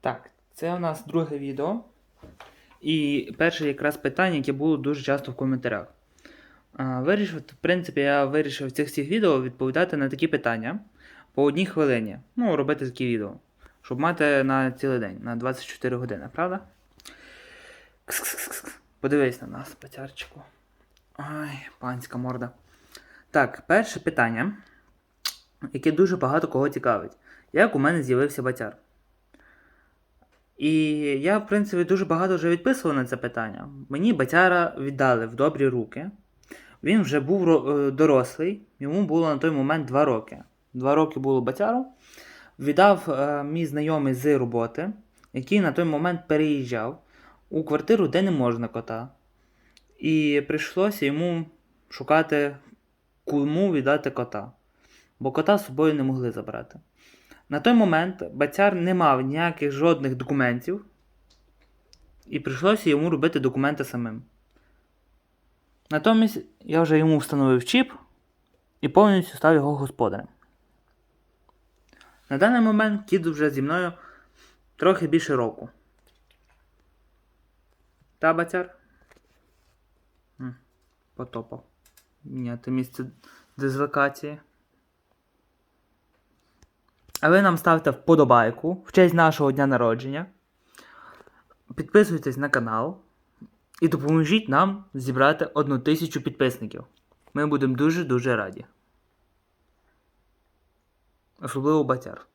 Так, це у нас друге відео. І перше якраз питання, яке було дуже часто в коментарях. Вирішив, в принципі, я вирішив в цих всіх відео відповідати на такі питання по одній хвилині. Ну, робити такі відео. Щоб мати на цілий день, на 24 години, правда? Кс-кс-кс-кс. Подивись на нас, пацярчику. Ай, панська морда. Так, перше питання, яке дуже багато кого цікавить. Як у мене з'явився батяр? І я, в принципі, дуже багато вже відписував на це питання. Мені батяра віддали в добрі руки. Він вже був е, дорослий, йому було на той момент 2 роки. 2 роки було батяру. Віддав е, мій знайомий з роботи, який на той момент переїжджав у квартиру, де не можна кота. І прийшлося йому шукати, кому віддати кота. Бо кота з собою не могли забрати. На той момент Бацяр не мав ніяких жодних документів, і прийшлося йому робити документи самим. Натомість я вже йому встановив чіп і повністю став його господарем. На даний момент кіт вже зі мною трохи більше року. Та бацяр? Потопав. Міняти місце дислокації. А ви нам ставте вподобайку в честь нашого дня народження. Підписуйтесь на канал і допоможіть нам зібрати одну тисячу підписників. Ми будемо дуже-дуже раді. Особливо батяр.